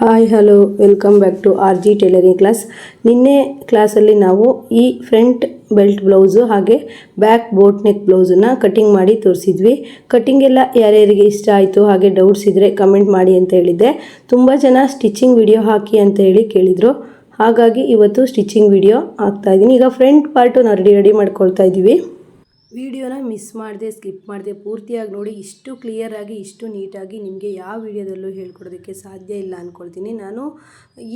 Hi hello welcome back to R G tailoring class ನಿನ್ನೆ ಕ್ಲಾಸಲ್ಲಿ ನಾವು ಈ ಫ್ರಂಟ್ ಬೆಲ್ಟ್ ಬ್ಲೌಸು ಹಾಗೆ ಬ್ಯಾಕ್ ಬೋಟ್ ನೆಕ್ ಬ್ಲೌಸನ್ನು ಕಟಿಂಗ್ ಮಾಡಿ ತೋರಿಸಿದ್ವಿ. ಕಟಿಂಗ್ ಎಲ್ಲ ಯಾರ್ಯಾರಿಗೆ ಇಷ್ಟ ಆಯಿತು, ಹಾಗೆ ಡೌಟ್ಸ್ ಇದ್ದರೆ ಕಮೆಂಟ್ ಮಾಡಿ ಅಂತ ಹೇಳಿದ್ದೆ. ತುಂಬ ಜನ ಸ್ಟಿಚಿಂಗ್ ವಿಡಿಯೋ ಹಾಕಿ ಅಂತ ಹೇಳಿ ಕೇಳಿದರು. ಹಾಗಾಗಿ ಇವತ್ತು ಸ್ಟಿಚಿಂಗ್ ವಿಡಿಯೋ ಹಾಕ್ತಾ ಇದ್ದೀನಿ ಈಗ ಫ್ರಂಟ್ ಪಾರ್ಟು ನಾವು ರೆಡಿ ರೆಡಿ ಮಾಡ್ಕೊಳ್ತಾ ಇದ್ದೀವಿ ವಿಡಿಯೋನ ಮಿಸ್ ಮಾಡಿದೆ, ಸ್ಕಿಪ್ ಮಾಡಿದೆ ಪೂರ್ತಿಯಾಗಿ ನೋಡಿ, ಇಷ್ಟು ಕ್ಲಿಯರಾಗಿ ಇಷ್ಟು ನೀಟಾಗಿ ನಿಮಗೆ ಯಾವ ವಿಡಿಯೋದಲ್ಲೂ ಹೇಳ್ಕೊಡೋದಕ್ಕೆ ಸಾಧ್ಯ ಇಲ್ಲ ಅಂದ್ಕೊಳ್ತೀನಿ ನಾನು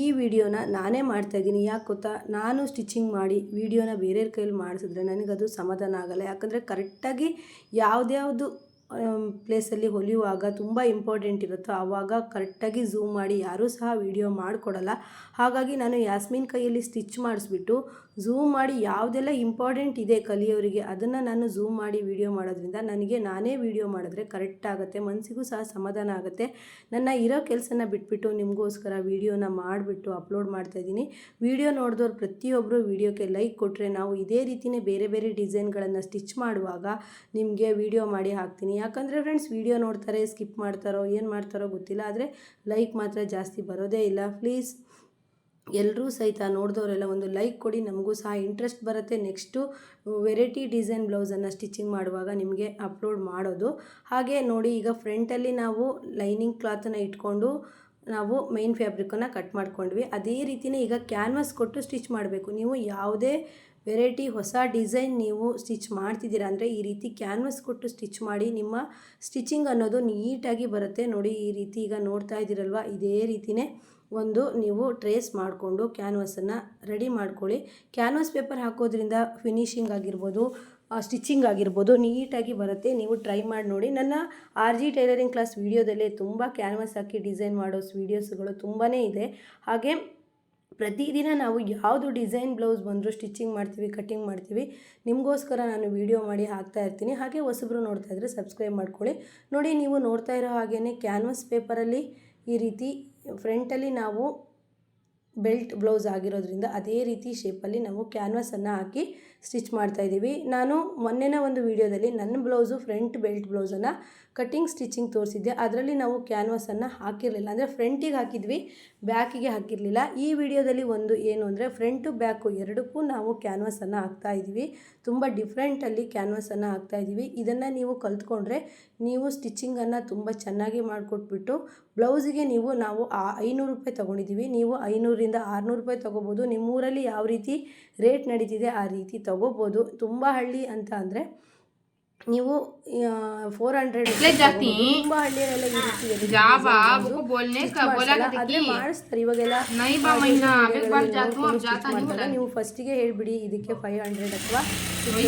ಈ ವಿಡಿಯೋನ ನಾನೇ ಮಾಡ್ತಾ ಇದ್ದೀನಿ. ಯಾಕೆ ಗೊತ್ತಾ? ನಾನು ಸ್ಟಿಚಿಂಗ್ ಮಾಡಿ ವಿಡಿಯೋನ ಬೇರೆಯವ್ರ ಕೈಯಲ್ಲಿ ಮಾಡಿಸಿದ್ರೆ ನನಗದು ಸಮಾಧಾನ ಆಗಲ್ಲ. ಯಾಕಂದರೆ ಕರೆಕ್ಟಾಗಿ ಯಾವುದ್ಯಾವುದು ಪ್ಲೇಸಲ್ಲಿ ಹೊಲಿಯುವಾಗ ತುಂಬ ಇಂಪಾರ್ಟೆಂಟ್ ಇರುತ್ತೋ ಆವಾಗ ಕರೆಕ್ಟಾಗಿ ಝೂಮ್ ಮಾಡಿ ಯಾರೂ ಸಹ ವಿಡಿಯೋ ಮಾಡಿಕೊಡಲ್ಲ. ಹಾಗಾಗಿ ನಾನು ಯಾಸ್ಮಿನ್ ಕೈಯಲ್ಲಿ ಸ್ಟಿಚ್ ಮಾಡಿಸ್ಬಿಟ್ಟು ಝೂಮ್ ಮಾಡಿ ಯಾವುದೆಲ್ಲ ಇಂಪಾರ್ಟೆಂಟ್ ಇದೆ ಕಲಿಯೋರಿಗೆ ಅದನ್ನು ನಾನು ಝೂಮ್ ಮಾಡಿ ವಿಡಿಯೋ ಮಾಡೋದ್ರಿಂದ ನನಗೆ ನಾನೇ ವಿಡಿಯೋ ಮಾಡಿದ್ರೆ ಕರೆಕ್ಟ್ ಆಗುತ್ತೆ ಮನಸ್ಸಿಗೂ ಸಹ ಸಮಾಧಾನ ಆಗುತ್ತೆ. ನನ್ನ ಇರೋ ಕೆಲಸನ ಬಿಟ್ಬಿಟ್ಟು ನಿಮಗೋಸ್ಕರ ವೀಡಿಯೋನ ಮಾಡಿಬಿಟ್ಟು ಅಪ್ಲೋಡ್ ಮಾಡ್ತಾಯಿದ್ದೀನಿ ವಿಡಿಯೋ ನೋಡಿದವ್ರು ಪ್ರತಿಯೊಬ್ಬರು ವಿಡಿಯೋಕ್ಕೆ ಲೈಕ್ ಕೊಟ್ಟರೆ ನಾವು ಇದೇ ರೀತಿಯೇ ಬೇರೆ ಬೇರೆ ಡಿಸೈನ್ಗಳನ್ನು ಸ್ಟಿಚ್ ಮಾಡುವಾಗ ನಿಮಗೆ ವಿಡಿಯೋ ಮಾಡಿ ಹಾಕ್ತೀನಿ. ಯಾಕಂದರೆ ಫ್ರೆಂಡ್ಸ್ ವಿಡಿಯೋ ನೋಡ್ತಾರೆ ಸ್ಕಿಪ್ ಮಾಡ್ತಾರೋ, ಏನು ಮಾಡ್ತಾರೋ ಗೊತ್ತಿಲ್ಲ, ಆದರೆ ಲೈಕ್ ಮಾತ್ರ ಜಾಸ್ತಿ ಬರೋದೇ ಇಲ್ಲ. ಪ್ಲೀಸ್ ಎಲ್ಲರೂ ಸಹಿತ ನೋಡಿದವರೆಲ್ಲ ಒಂದು ಲೈಕ್ ಕೊಡಿ, ನಮಗೂ ಸಹ ಇಂಟ್ರೆಸ್ಟ್ ಬರುತ್ತೆ. ನೆಕ್ಸ್ಟು ವೆರೈಟಿ ಡಿಸೈನ್ ಬ್ಲೌಸನ್ನು ಸ್ಟಿಚಿಂಗ್ ಮಾಡುವಾಗ ನಿಮಗೆ ಅಪ್ಲೋಡ್ ಮಾಡೋದು. ಹಾಗೆ ನೋಡಿ, ಈಗ ಫ್ರಂಟಲ್ಲಿ ನಾವು ಲೈನಿಂಗ್ ಕ್ಲಾತನ್ನು ಇಟ್ಕೊಂಡು ನಾವು ಮೈನ್ ಫ್ಯಾಬ್ರಿಕನ್ನು ಕಟ್ ಮಾಡ್ಕೊಂಡ್ವಿ. ಅದೇ ರೀತಿಯೇ ಈಗ ಕ್ಯಾನ್ವಾಸ್ ಕೊಟ್ಟು ಸ್ಟಿಚ್ ಮಾಡಬೇಕು. ನೀವು ಯಾವುದೇ ವೆರೈಟಿ ಹೊಸ ಡಿಸೈನ್ ನೀವು ಸ್ಟಿಚ್ ಮಾಡ್ತಿದ್ದೀರಾ ಅಂದರೆ ಈ ರೀತಿ ಕ್ಯಾನ್ವಸ್ ಕೊಟ್ಟು ಸ್ಟಿಚ್ ಮಾಡಿ, ನಿಮ್ಮ ಸ್ಟಿಚಿಂಗ್ ಅನ್ನೋದು ನೀಟಾಗಿ ಬರುತ್ತೆ. ನೋಡಿ, ಈ ರೀತಿ ಈಗ ನೋಡ್ತಾ ಇದ್ದೀರಲ್ವ? ಇದೇ ರೀತಿಯೇ ಒಂದು ನೀವು ಟ್ರೇಸ್ ಮಾಡಿಕೊಂಡು ಕ್ಯಾನ್ವಸನ್ನು ರೆಡಿ ಮಾಡ್ಕೊಳ್ಳಿ. ಕ್ಯಾನ್ವಸ್ ಪೇಪರ್ ಹಾಕೋದ್ರಿಂದ ಫಿನಿಶಿಂಗ್ ಆಗಿರ್ಬೋದು ಸ್ಟಿಚಿಂಗ್ ಆಗಿರ್ಬೋದು ನೀಟಾಗಿ ಬರುತ್ತೆ. ನೀವು ಟ್ರೈ ಮಾಡಿ ನೋಡಿ. ನನ್ನ ಆರ್ ಜಿ ಟೈಲರಿಂಗ್ ಕ್ಲಾಸ್ ವೀಡಿಯೋದಲ್ಲೇ ತುಂಬ ಕ್ಯಾನ್ವಸ್ ಹಾಕಿ ಡಿಸೈನ್ ಮಾಡೋ ವೀಡಿಯೋಸ್ಗಳು ತುಂಬಾ ಇದೆ. ಹಾಗೆ ಪ್ರತಿದಿನ ನಾವು ಯಾವುದು ಡಿಸೈನ್ ಬ್ಲೌಸ್ ಬಂದರೂ ಸ್ಟಿಚಿಂಗ್ ಮಾಡ್ತೀವಿ ಕಟ್ಟಿಂಗ್ ಮಾಡ್ತೀವಿ, ನಿಮಗೋಸ್ಕರ ನಾನು ವೀಡಿಯೋ ಮಾಡಿ ಹಾಕ್ತಾ ಇರ್ತೀನಿ. ಹಾಗೆ ಹೊಸಬ್ರು ನೋಡ್ತಾ ಇದ್ದರೆ ಸಬ್ಸ್ಕ್ರೈಬ್ ಮಾಡ್ಕೊಳ್ಳಿ. ನೋಡಿ, ನೀವು ನೋಡ್ತಾ ಇರೋ ಹಾಗೇ ಕ್ಯಾನ್ವಸ್ ಪೇಪರಲ್ಲಿ ಈ ರೀತಿ ಫ್ರಂಟಲ್ಲಿ ನಾವು ಬೆಲ್ಟ್ ಬ್ಲೌಸ್ ಆಗಿರೋದ್ರಿಂದ ಅದೇ ರೀತಿ ಶೇಪಲ್ಲಿ ನಾವು ಕ್ಯಾನ್ವಸನ್ನು ಹಾಕಿ ಸ್ಟಿಚ್ ಮಾಡ್ತಾಯಿದ್ದೀವಿ ನಾನು ಮೊನ್ನೆನ ಒಂದು ವೀಡಿಯೋದಲ್ಲಿ ನನ್ನ ಬ್ಲೌಸು ಫ್ರಂಟ್ ಬೆಲ್ಟ್ ಬ್ಲೌಸನ್ನು ಕಟ್ಟಿಂಗ್ ಸ್ಟಿಚಿಂಗ್ ತೋರಿಸಿದ್ದೆ. ಅದರಲ್ಲಿ ನಾವು ಕ್ಯಾನ್ವಸನ್ನು ಹಾಕಿರಲಿಲ್ಲ. ಅಂದರೆ ಫ್ರಂಟಿಗೆ ಹಾಕಿದ್ವಿ, ಬ್ಯಾಕಿಗೆ ಹಾಕಿರಲಿಲ್ಲ. ಈ ವಿಡಿಯೋದಲ್ಲಿ ಒಂದು ಏನು ಅಂದರೆ ಫ್ರಂಟು ಬ್ಯಾಕು ಎರಡಕ್ಕೂ ನಾವು ಕ್ಯಾನ್ವಸನ್ನು ಇದ್ದೀವಿ. ತುಂಬ ಡಿಫ್ರೆಂಟಲ್ಲಿ ಕ್ಯಾನ್ವಸನ್ನು ಇದ್ದೀವಿ. ಇದನ್ನು ನೀವು ಕಲ್ತ್ಕೊಂಡ್ರೆ ನೀವು ಸ್ಟಿಚಿಂಗನ್ನು ತುಂಬ ಚೆನ್ನಾಗಿ ಮಾಡಿಕೊಟ್ಬಿಟ್ಟು ಬ್ಲೌಸಿಗೆ ನೀವು, ನಾವು ಐನೂರು ರೂಪಾಯಿ ತೊಗೊಂಡಿದ್ದೀವಿ. ನೀವು ಐನೂರಿಂದ ಆರುನೂರು ರೂಪಾಯಿ ತೊಗೋಬೋದು. ನಿಮ್ಮೂರಲ್ಲಿ ಯಾವ ರೀತಿ ರೇಟ್ ನಡೀತಿದೆ ಆ ರೀತಿ ತಗೋಬೋದು. ತುಂಬ ಹಳ್ಳಿ ಅಂತ ಅಂದರೆ ನೀವು ಫೋರ್ ಹಂಡ್ರೆಡ್ ತುಂಬ ಹಳ್ಳಿಯಲ್ಲೆಲ್ಲ ಮಾಡಿಸ್ತಾರೆ. ಇವಾಗೆಲ್ಲ ನೀವು ಫಸ್ಟಿಗೆ ಹೇಳಿಬಿಡಿ ಇದಕ್ಕೆ ಫೈವ್ ಹಂಡ್ರೆಡ್ ಅಥವಾ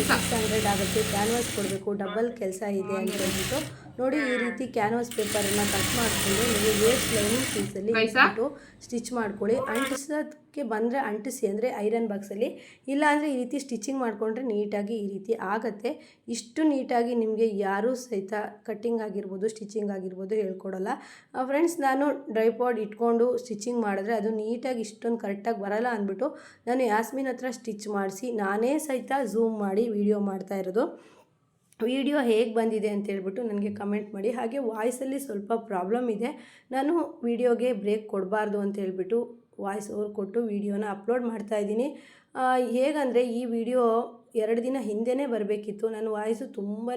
ಸಿಕ್ಸ್ ಹಂಡ್ರೆಡ್ ಆಗುತ್ತೆ. ಕ್ಯಾನ್ವಾಸ್ ಕೊಡಬೇಕು ಡಬಲ್ ಕೆಲಸ ಇದೆ ಅಂತ ಹೇಳ್ಬಿಟ್ಟು. ನೋಡಿ ಈ ರೀತಿ ಕ್ಯಾನ್ವಾಸ್ ಪೇಪರನ್ನು ಕಟ್ ಮಾಡ್ಕೊಂಡು ನೀವು ವೇಸ್ಟ್ ಲೈನಿಂಗ್ ಪೀಸಲ್ಲಿ ಅಲ್ಲಿ ಸ್ಟಿಚ್ ಮಾಡ್ಕೊಳ್ಳಿ. ಅಂಟಿಸೋದಕ್ಕೆ ಬಂದರೆ ಅಂಟಿಸಿ ಅಂದರೆ ಐರನ್ ಬಾಕ್ಸಲ್ಲಿ ಇಲ್ಲ ಅಂದ್ರೆ ಈ ರೀತಿ ಸ್ಟಿಚಿಂಗ್ ಮಾಡಿಕೊಂಡ್ರೆ ನೀಟಾಗಿ ಈ ರೀತಿ ಆಗುತ್ತೆ. ಇಷ್ಟು ನೀಟಾಗಿ ನಿಮಗೆ ಯಾರೂ ಸಹಿತ ಕಟ್ಟಿಂಗ್ ಆಗಿರ್ಬೋದು ಸ್ಟಿಚಿಂಗ್ ಆಗಿರ್ಬೋದು ಹೇಳ್ಕೊಡಲ್ಲ. ಫ್ರೆಂಡ್ಸ್ ನಾನು ಡ್ರೈಪಾಡ್ ಇಟ್ಕೊಂಡು ಸ್ಟಿಚಿಂಗ್ ಮಾಡಿದ್ರೆ ಅದು ನೀಟಾಗಿ ಇಷ್ಟೊಂದು ಕರೆಕ್ಟಾಗಿ ಬರಲ್ಲ ಅಂದ್ಬಿಟ್ಟು ನಾನು ಯಾಸ್ಮಿನ್ ಹತ್ರ ಸ್ಟಿಚ್ ಮಾಡಿಸಿ ನಾನೇ ಸಹಿತ ಝೂಮ್ ಮಾಡಿ ವಿಡಿಯೋ ಮಾಡ್ತಾ ಇರೋದು. ವಿಡಿಯೋ ಹೇಗೆ ಬಂದಿದೆ ಅಂತ ಹೇಳ್ಬಿಟ್ಟು ನನಗೆ ಕಮೆಂಟ್ ಮಾಡಿ. ಹಾಗೆ ವಾಯ್ಸಲ್ಲಿ ಸ್ವಲ್ಪ ಪ್ರಾಬ್ಲಮ್ ಇದೆ. ನಾನು ವಿಡಿಯೋಗೆ ಬ್ರೇಕ್ ಕೊಡಬಾರ್ದು ಅಂತ ಹೇಳ್ಬಿಟ್ಟು ವಾಯ್ಸ್ ಓವರ್ ಕೊಟ್ಟು ವಿಡಿಯೋನ ಅಪ್ಲೋಡ್ ಮಾಡ್ತಾ ಇದ್ದೀನಿ. ಹೇಗಂದರೆ ಈ ವಿಡಿಯೋ ಎರಡು ದಿನ ಹಿಂದೆನೇ ಬರಬೇಕಿತ್ತು. ನನ್ನ ವಾಯ್ಸು ತುಂಬಾ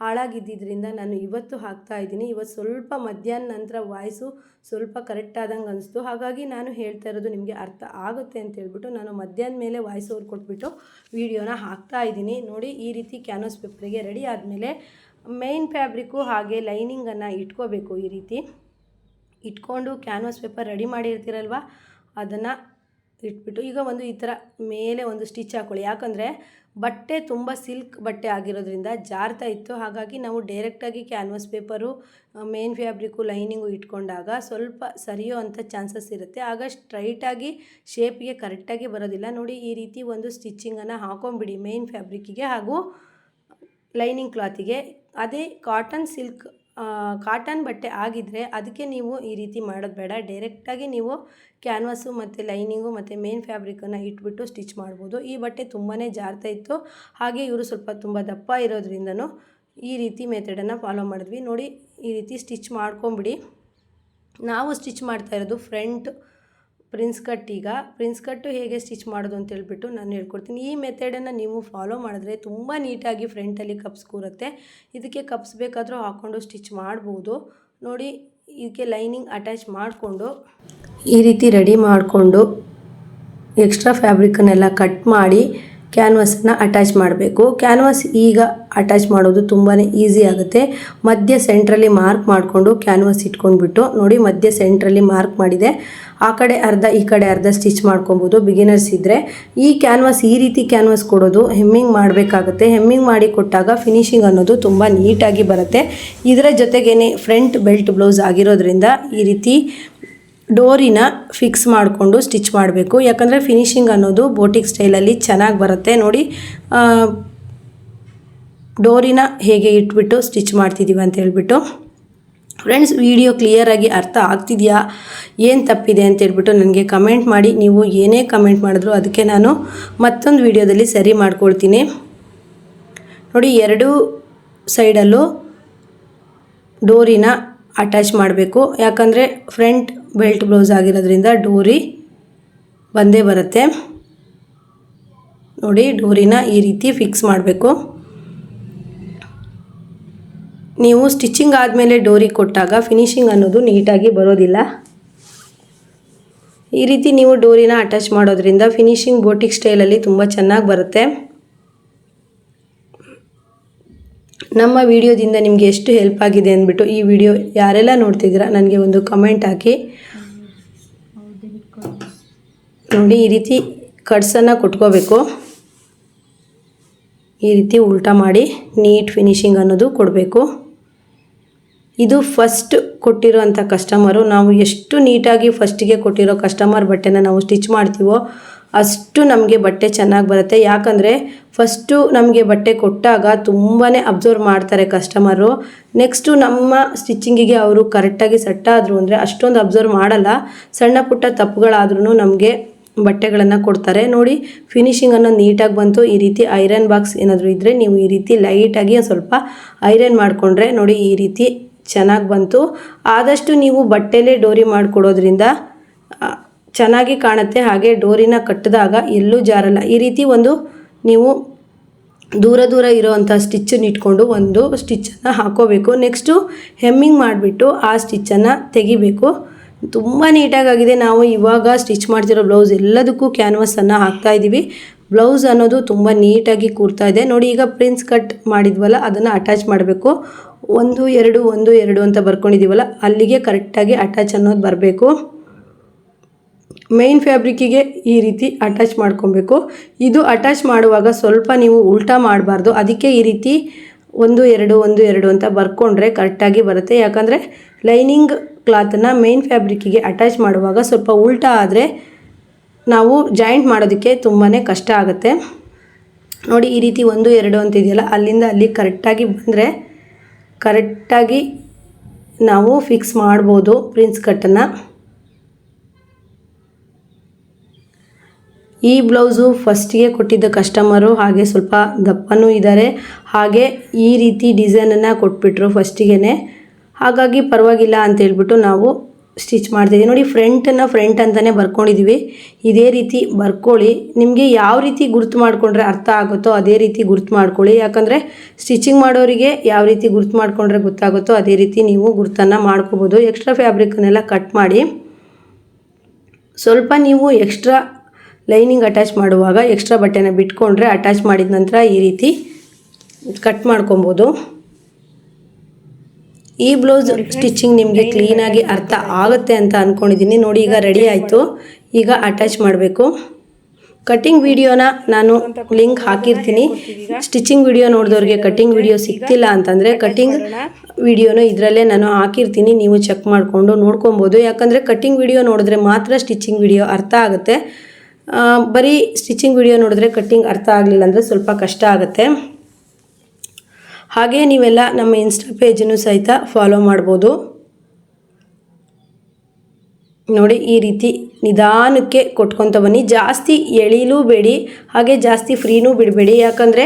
ಹಾಳಾಗಿದ್ದರಿಂದ ನಾನು ಇವತ್ತು ಹಾಕ್ತಾ ಇದ್ದೀನಿ. ಇವತ್ತು ಸ್ವಲ್ಪ ಮಧ್ಯಾಹ್ನ ನಂತರ ವಾಯ್ಸು ಸ್ವಲ್ಪ ಕರೆಕ್ಟ್ ಆದಂಗೆ ಅನಿಸ್ತು. ಹಾಗಾಗಿ ನಾನು ಹೇಳ್ತಾ ಇರೋದು ನಿಮಗೆ ಅರ್ಥ ಆಗುತ್ತೆ ಅಂತ ಹೇಳ್ಬಿಟ್ಟು ನಾನು ಮಧ್ಯಾಹ್ನ ಮೇಲೆ ವಾಯ್ಸ್ ಓವರ್ ಕೊಟ್ಬಿಟ್ಟು ವೀಡಿಯೋನ ಹಾಕ್ತಾ ಇದ್ದೀನಿ. ನೋಡಿ, ಈ ರೀತಿ ಕ್ಯಾನ್ವಸ್ ಪೇಪರಿಗೆ ರೆಡಿ ಆದಮೇಲೆ ಮೇಯ್ನ್ ಫ್ಯಾಬ್ರಿಕ್ಕು ಹಾಗೆ ಲೈನಿಂಗನ್ನು ಇಟ್ಕೋಬೇಕು ಈ ರೀತಿ. ಇಟ್ಕೊಂಡು ಕ್ಯಾನ್ವಸ್ ಪೇಪರ್ ರೆಡಿ ಮಾಡಿರ್ತೀರಲ್ವ? ಅದನ್ನು ಇಟ್ಬಿಟ್ಟು ಈಗ ಒಂದು ಈ ಥರ ಮೇಲೆ ಒಂದು ಸ್ಟಿಚ್ ಹಾಕ್ಕೊಳ್ಳಿ ಯಾಕಂದರೆ ಬಟ್ಟೆ ತುಂಬ ಸಿಲ್ಕ್ ಬಟ್ಟೆ ಆಗಿರೋದ್ರಿಂದ ಜಾರ್ತಾ ಇತ್ತು. ಹಾಗಾಗಿ ನಾವು ಡೈರೆಕ್ಟಾಗಿ canvas paper main fabric lining ಇಟ್ಕೊಂಡಾಗ ಸ್ವಲ್ಪ ಸರಿಯೋ ಅಂಥ ಚಾನ್ಸಸ್ ಇರುತ್ತೆ. ಆಗ ಸ್ಟ್ರೈಟಾಗಿ ಶೇಪ್ಗೆ ಕರೆಕ್ಟಾಗಿ ಬರೋದಿಲ್ಲ. ನೋಡಿ ಈ ರೀತಿ ಒಂದು ಸ್ಟಿಚ್ಚಿಂಗನ್ನು ಹಾಕೊಂಬಿಡಿ ಮೇನ್ ಫ್ಯಾಬ್ರಿಕ್ಕಿಗೆ ಹಾಗೂ ಲೈನಿಂಗ್ ಕ್ಲಾತಿಗೆ ಅದೇ ಕಾಟನ್ ಸಿಲ್ಕ್ ಕಾಟನ್ ಬಟ್ಟೆ ಆಗಿದ್ದರೆ ಅದಕ್ಕೆ ನೀವು ಈ ರೀತಿ ಮಾಡೋದು ಬೇಡ. ಡೈರೆಕ್ಟಾಗಿ ನೀವು ಕ್ಯಾನ್ವಾಸು ಮತ್ತು ಲೈನಿಂಗು ಮತ್ತು ಮೇನ್ ಫ್ಯಾಬ್ರಿಕನ್ನು ಇಟ್ಬಿಟ್ಟು ಸ್ಟಿಚ್ ಮಾಡ್ಬೋದು. ಈ ಬಟ್ಟೆ ತುಂಬಾ ಜಾರ್ತಾ ಇತ್ತು. ಹಾಗೆ ಇವರು ಸ್ವಲ್ಪ ತುಂಬ ದಪ್ಪ ಇರೋದ್ರಿಂದನೂ ಈ ರೀತಿ ಮೆಥಡನ್ನು ಫಾಲೋ ಮಾಡಿದ್ವಿ. ನೋಡಿ, ಈ ರೀತಿ ಸ್ಟಿಚ್ ಮಾಡ್ಕೊಂಬಿಡಿ ನಾವು ಸ್ಟಿಚ್ ಮಾಡ್ತಾ ಇರೋದು ಫ್ರಂಟ್ ಪ್ರಿನ್ಸ್ ಕಟ್ ಈಗ. ಪ್ರಿನ್ಸ್ ಕಟ್ಟು ಹೇಗೆ ಸ್ಟಿಚ್ ಮಾಡೋದು ಅಂತ ಹೇಳ್ಬಿಟ್ಟು ನಾನು ಹೇಳ್ಕೊಡ್ತೀನಿ. ಈ ಮೆಥಡನ್ನು ನೀವು ಫಾಲೋ ಮಾಡಿದ್ರೆ ತುಂಬ ನೀಟಾಗಿ ಫ್ರಂಟಲ್ಲಿ ಕಪ್ಸ್ ಕೂರುತ್ತೆ. ಇದಕ್ಕೆ ಕಪ್ಸ್ ಬೇಕಾದರೂ ಹಾಕ್ಕೊಂಡು ಸ್ಟಿಚ್ ಮಾಡ್ಬೋದು. ನೋಡಿ, ಇದಕ್ಕೆ ಲೈನಿಂಗ್ ಅಟ್ಯಾಚ್ ಮಾಡಿಕೊಂಡು ಈ ರೀತಿ ರೆಡಿ ಮಾಡಿಕೊಂಡು ಎಕ್ಸ್ಟ್ರಾ ಫ್ಯಾಬ್ರಿಕ್ಕನ್ನೆಲ್ಲ ಕಟ್ ಮಾಡಿ ಕ್ಯಾನ್ವಸನ್ನು ಅಟ್ಯಾಚ್ ಮಾಡಬೇಕು. ಕ್ಯಾನ್ವಸ್ ಈಗ ಅಟ್ಯಾಚ್ ಮಾಡೋದು ತುಂಬಾ ಈಸಿ ಆಗುತ್ತೆ. ಮಧ್ಯ ಸೆಂಟ್ರಲ್ಲಿ ಮಾರ್ಕ್ ಮಾಡಿಕೊಂಡು ಕ್ಯಾನ್ವಸ್ ಇಟ್ಕೊಂಡ್ಬಿಟ್ಟು ನೋಡಿ ಮಧ್ಯ ಸೆಂಟ್ರಲ್ಲಿ ಮಾರ್ಕ್ ಮಾಡಿದೆ. ಆ ಕಡೆ ಅರ್ಧ, ಈ ಕಡೆ ಅರ್ಧ ಸ್ಟಿಚ್ ಮಾಡ್ಕೊಬೋದು ಬಿಗಿನರ್ಸ್ ಇದ್ದರೆ ಈ ಕ್ಯಾನ್ವಾಸ್, ಈ ರೀತಿ ಕ್ಯಾನ್ವಸ್ ಕೊಡೋದು ಹೆಮ್ಮಿಂಗ್ ಮಾಡಬೇಕಾಗುತ್ತೆ. ಹೆಮ್ಮಿಂಗ್ ಮಾಡಿ ಕೊಟ್ಟಾಗ ಫಿನಿಶಿಂಗ್ ಅನ್ನೋದು ತುಂಬ ನೀಟಾಗಿ ಬರುತ್ತೆ. ಇದರ ಜೊತೆಗೇನೆ ಫ್ರಂಟ್ ಬೆಲ್ಟ್ ಬ್ಲೌಸ್ ಆಗಿರೋದ್ರಿಂದ ಈ ರೀತಿ ಡೋರಿನ ಫಿಕ್ಸ್ ಮಾಡಿಕೊಂಡು ಸ್ಟಿಚ್ ಮಾಡಬೇಕು. ಯಾಕಂದರೆ ಫಿನಿಶಿಂಗ್ ಅನ್ನೋದು ಬೋಟಿಕ್ ಸ್ಟೈಲಲ್ಲಿ ಚೆನ್ನಾಗಿ ಬರುತ್ತೆ. ನೋಡಿ ಡೋರಿನ ಹೇಗೆ ಇಟ್ಬಿಟ್ಟು ಸ್ಟಿಚ್ ಮಾಡ್ತಿದ್ದೀವಿ ಅಂತ ಹೇಳ್ಬಿಟ್ಟು. ಫ್ರೆಂಡ್ಸ್, ವಿಡಿಯೋ ಕ್ಲಿಯರಾಗಿ ಅರ್ಥ ಆಗ್ತಿದೆಯಾ? ಏನು ತಪ್ಪಿದೆ ಅಂತ ಹೇಳ್ಬಿಟ್ಟು ನನಗೆ ಕಮೆಂಟ್ ಮಾಡಿ. ನೀವು ಏನೇ ಕಮೆಂಟ್ ಮಾಡಿದ್ರು ಅದಕ್ಕೆ ನಾನು ಮತ್ತೊಂದು ವಿಡಿಯೋದಲ್ಲಿ ಸರಿ ಮಾಡ್ಕೊಳ್ತೀನಿ. ನೋಡಿ, ಎರಡೂ ಸೈಡಲ್ಲೂ ಡೋರಿನ ಅಟ್ಯಾಚ್ ಮಾಡಬೇಕು. ಯಾಕಂದರೆ ಫ್ರಂಟ್ ಬೆಲ್ಟ್ ಬ್ಲೌಸ್ ಆಗಿರೋದ್ರಿಂದ ಡೋರಿ ಬಂದೇ ಬರುತ್ತೆ. ನೋಡಿ, ಡೋರಿನ ಈ ರೀತಿ ಫಿಕ್ಸ್ ಮಾಡಬೇಕು. ನೀವು ಸ್ಟಿಚಿಂಗ್ ಆದಮೇಲೆ ಡೋರಿ ಕೊಟ್ಟಾಗ ಫಿನಿಶಿಂಗ್ ಅನ್ನೋದು ನೀಟಾಗಿ ಬರೋದಿಲ್ಲ. ಈ ರೀತಿ ನೀವು ಡೋರಿನ ಅಟ್ಯಾಚ್ ಮಾಡೋದ್ರಿಂದ ಫಿನಿಶಿಂಗ್ ಬೋಟಿಕ್ ಸ್ಟೈಲಲ್ಲಿ ತುಂಬ ಚೆನ್ನಾಗಿ ಬರುತ್ತೆ. ನಮ್ಮ ವಿಡಿಯೋದಿಂದ ನಿಮಗೆ ಎಷ್ಟು ಹೆಲ್ಪ್ ಆಗಿದೆ ಅಂದ್ಬಿಟ್ಟು ಈ ವಿಡಿಯೋ ಯಾರೆಲ್ಲ ನೋಡ್ತಿದ್ದೀರಾ, ನನಗೆ ಒಂದು ಕಮೆಂಟ್ ಹಾಕಿ. ನೋಡಿ, ಈ ರೀತಿ ಕಟ್ಸನ್ನು ಕೊಟ್ಕೋಬೇಕು. ಈ ರೀತಿ ಉಲ್ಟಾ ಮಾಡಿ ನೀಟ್ ಫಿನಿಶಿಂಗ್ ಅನ್ನೋದು ಕೊಡಬೇಕು. ಇದು ಫಸ್ಟ್ ಕೊಟ್ಟಿರೋಂಥ ಕಸ್ಟಮರು ನಾವು ಎಷ್ಟು ನೀಟಾಗಿ ಫಸ್ಟಿಗೆ ಕೊಟ್ಟಿರೋ ಕಸ್ಟಮರ್ ಬಟ್ಟೆನ ನಾವು ಸ್ಟಿಚ್ ಮಾಡ್ತೀವೋ ಅಷ್ಟು ನಮಗೆ ಬಟ್ಟೆ ಚೆನ್ನಾಗಿ ಬರುತ್ತೆ. ಯಾಕಂದರೆ ಫಸ್ಟು ನಮಗೆ ಬಟ್ಟೆ ಕೊಟ್ಟಾಗ ತುಂಬಾ ಅಬ್ಸರ್ವ್ ಮಾಡ್ತಾರೆ ಕಸ್ಟಮರು ನೆಕ್ಸ್ಟು ನಮ್ಮ ಸ್ಟಿಚ್ಚಿಂಗಿಗೆ ಅವರು ಕರೆಕ್ಟಾಗಿ ಸೆಟ್ ಆದರು ಅಂದರೆ ಅಷ್ಟೊಂದು ಅಬ್ಸರ್ವ್ ಮಾಡಲ್ಲ. ಸಣ್ಣ ಪುಟ್ಟ ತಪ್ಪುಗಳಾದ್ರೂ ನಮಗೆ ಬಟ್ಟೆಗಳನ್ನು ಕೊಡ್ತಾರೆ. ನೋಡಿ ಫಿನಿಶಿಂಗ್ ಅನ್ನೋ ನೀಟಾಗಿ ಬಂತು. ಈ ರೀತಿ ಐರನ್ ಬಾಕ್ಸ್ ಏನಾದರೂ ಇದ್ದರೆ ನೀವು ಈ ರೀತಿ ಲೈಟಾಗಿ ಸ್ವಲ್ಪ ಐರನ್ ಮಾಡಿಕೊಂಡ್ರೆ ನೋಡಿ ಈ ರೀತಿ ಚೆನ್ನಾಗಿ ಬಂತು. ಆದಷ್ಟು ನೀವು ಬಟ್ಟೆಲೇ ಡೋರಿ ಮಾಡಿಕೊಡೋದ್ರಿಂದ ಚೆನ್ನಾಗಿ ಕಾಣುತ್ತೆ, ಹಾಗೆ ಡೋರಿನ ಕಟ್ಟಿದಾಗ ಎಲ್ಲೂ ಜಾರಲ್ಲ. ಈ ರೀತಿ ಒಂದು ನೀವು ದೂರ ದೂರ ಇರೋವಂಥ ಸ್ಟಿಚ್ಚನ್ನು ಇಟ್ಕೊಂಡು ಒಂದು ಸ್ಟಿಚ್ಚನ್ನು ಹಾಕೋಬೇಕು. ನೆಕ್ಸ್ಟು ಹೆಮ್ಮಿಂಗ್ ಮಾಡಿಬಿಟ್ಟು ಆ ಸ್ಟಿಚ್ಚನ್ನು ತೆಗಿಬೇಕು. ತುಂಬ ನೀಟಾಗಿದೆ ನಾವು ಇವಾಗ ಸ್ಟಿಚ್ ಮಾಡ್ತಿರೋ ಬ್ಲೌಸ್ ಎಲ್ಲದಕ್ಕೂ ಕ್ಯಾನ್ವಸನ್ನು ಹಾಕ್ತಾ ಇದ್ದೀವಿ. ಬ್ಲೌಸ್ ಅನ್ನೋದು ತುಂಬ ನೀಟಾಗಿ ಕೂರ್ತಾ ಇದೆ. ನೋಡಿ, ಈಗ ಪ್ರಿನ್ಸ್ ಕಟ್ ಮಾಡಿದ್ವಲ್ಲ, ಅದನ್ನು ಅಟ್ಯಾಚ್ ಮಾಡಬೇಕು. ಒಂದು, ಎರಡು ಒಂದು, ಎರಡು ಅಂತ ಬರ್ಕೊಂಡಿದ್ದೀವಲ್ಲ, ಅಲ್ಲಿಗೆ ಕರೆಕ್ಟಾಗಿ ಅಟ್ಯಾಚ್ ಅನ್ನೋದು ಬರಬೇಕು. ಮೇನ್ ಫ್ಯಾಬ್ರಿಕ್ಕಿಗೆ ಈ ರೀತಿ ಅಟ್ಯಾಚ್ ಮಾಡ್ಕೊಬೇಕು. ಇದು ಅಟ್ಯಾಚ್ ಮಾಡುವಾಗ ಸ್ವಲ್ಪ ನೀವು ಉಲ್ಟಾ ಮಾಡಬಾರ್ದು. ಅದಕ್ಕೆ ಈ ರೀತಿ ಒಂದು, ಎರಡು ಒಂದು, ಎರಡು ಅಂತ ಬರ್ಕೊಂಡ್ರೆ ಕರೆಕ್ಟಾಗಿ ಬರುತ್ತೆ. ಯಾಕಂದರೆ ಲೈನಿಂಗ್ ಕ್ಲಾತನ್ನು ಮೇನ್ ಫ್ಯಾಬ್ರಿಕ್ಕಿಗೆ ಅಟ್ಯಾಚ್ ಮಾಡುವಾಗ ಸ್ವಲ್ಪ ಉಲ್ಟಾ ಆದರೆ ನಾವು ಜಾಯಿಂಟ್ ಮಾಡೋದಕ್ಕೆ ತುಂಬಾ ಕಷ್ಟ ಆಗುತ್ತೆ. ನೋಡಿ, ಈ ರೀತಿ ಒಂದು, ಎರಡು ಅಂತ ಇದೆಯಲ್ಲ, ಅಲ್ಲಿಂದ ಅಲ್ಲಿ ಕರೆಕ್ಟಾಗಿ ಬಂದರೆ ಕರೆಕ್ಟಾಗಿ ನಾವು ಫಿಕ್ಸ್ ಮಾಡ್ಬೋದು ಪ್ರಿನ್ಸ್ ಕಟ್ಟನ್ನು ಈ ಬ್ಲೌಸು ಫಸ್ಟಿಗೆ ಕೊಟ್ಟಿದ್ದ ಕಸ್ಟಮರು ಹಾಗೆ ಸ್ವಲ್ಪ ದಪ್ಪನೂ ಇದ್ದಾರೆ ಹಾಗೆ ಈ ರೀತಿ ಡಿಸೈನನ್ನು ಕೊಟ್ಬಿಟ್ರು ಫಸ್ಟಿಗೆ ಹಾಗಾಗಿ ಪರವಾಗಿಲ್ಲ ಅಂತ ಹೇಳ್ಬಿಟ್ಟು ನಾವು ಸ್ಟಿಚ್ ಮಾಡ್ತಿದ್ದೀವಿ ನೋಡಿ, ಫ್ರಂಟನ್ನು ಫ್ರಂಟ್ ಅಂತಲೇ ಬರ್ಕೊಂಡಿದ್ದೀವಿ. ಇದೇ ರೀತಿ ಬರ್ಕೊಳ್ಳಿ. ನಿಮಗೆ ಯಾವ ರೀತಿ ಗುರ್ತು ಮಾಡಿಕೊಂಡ್ರೆ ಅರ್ಥ ಆಗುತ್ತೋ ಅದೇ ರೀತಿ ಗುರ್ತು ಮಾಡ್ಕೊಳ್ಳಿ. ಯಾಕಂದರೆ ಸ್ಟಿಚಿಂಗ್ ಮಾಡೋರಿಗೆ ಯಾವ ರೀತಿ ಗುರುತು ಮಾಡಿಕೊಂಡ್ರೆ ಗೊತ್ತಾಗುತ್ತೋ ಅದೇ ರೀತಿ ನೀವು ಗುರ್ತನ್ನು ಮಾಡ್ಕೋಬೋದು. ಎಕ್ಸ್ಟ್ರಾ ಫ್ಯಾಬ್ರಿಕನ್ನೆಲ್ಲ ಕಟ್ ಮಾಡಿ. ಸ್ವಲ್ಪ ನೀವು ಎಕ್ಸ್ಟ್ರಾ ಲೈನಿಂಗ್ ಅಟ್ಯಾಚ್ ಮಾಡುವಾಗ ಎಕ್ಸ್ಟ್ರಾ ಬಟ್ಟೆನ ಬಿಟ್ಕೊಂಡ್ರೆ ಅಟ್ಯಾಚ್ ಮಾಡಿದ ನಂತರ ಈ ರೀತಿ ಕಟ್ ಮಾಡ್ಕೊಬೋದು. ಈ ಬ್ಲೌಸ್ ಸ್ಟಿಚಿಂಗ್ ನಿಮಗೆ ಕ್ಲೀನಾಗಿ ಅರ್ಥ ಆಗುತ್ತೆ ಅಂತ ಅಂದ್ಕೊಂಡಿದ್ದೀನಿ ನೋಡಿ, ಈಗ ರೆಡಿ ಆಯಿತು. ಈಗ ಅಟ್ಯಾಚ್ ಮಾಡಬೇಕು. ಕಟ್ಟಿಂಗ್ ವಿಡಿಯೋನ ನಾನು ಲಿಂಕ್ ಹಾಕಿರ್ತೀನಿ. ಸ್ಟಿಚಿಂಗ್ ವಿಡಿಯೋ ನೋಡಿದವ್ರಿಗೆ ಕಟ್ಟಿಂಗ್ ವಿಡಿಯೋ ಸಿಗ್ತಿಲ್ಲ ಅಂತಂದರೆ ಕಟ್ಟಿಂಗ್ ವಿಡಿಯೋನ ಇದರಲ್ಲೇ ನಾನು ಹಾಕಿರ್ತೀನಿ. ನೀವು ಚೆಕ್ ಮಾಡಿಕೊಂಡು ನೋಡ್ಕೊಬೋದು. ಯಾಕಂದರೆ ಕಟ್ಟಿಂಗ್ ವಿಡಿಯೋ ನೋಡಿದ್ರೆ ಮಾತ್ರ ಸ್ಟಿಚಿಂಗ್ ವಿಡಿಯೋ ಅರ್ಥ ಆಗುತ್ತೆ. ಬರೀ ಸ್ಟಿಚಿಂಗ್ ವಿಡಿಯೋ ನೋಡಿದ್ರೆ ಕಟ್ಟಿಂಗ್ ಅರ್ಥ ಆಗಲಿಲ್ಲ ಅಂದರೆ ಸ್ವಲ್ಪ ಕಷ್ಟ ಆಗುತ್ತೆ. ಹಾಗೆ ನೀವೆಲ್ಲ ನಮ್ಮ ಇನ್ಸ್ಟಾ ಪೇಜನ್ನು ಸಹಿತ ಫಾಲೋ ಮಾಡ್ಬೋದು. ನೋಡಿ ಈ ರೀತಿ ನಿಧಾನಕ್ಕೆ ಕೊಟ್ಕೊತ ಬನ್ನಿ ಜಾಸ್ತಿ ಎಳೀಲೂ ಬೇಡಿ, ಹಾಗೆ ಜಾಸ್ತಿ ಫ್ರೀನೂ ಬಿಡಬೇಡಿ. ಯಾಕಂದರೆ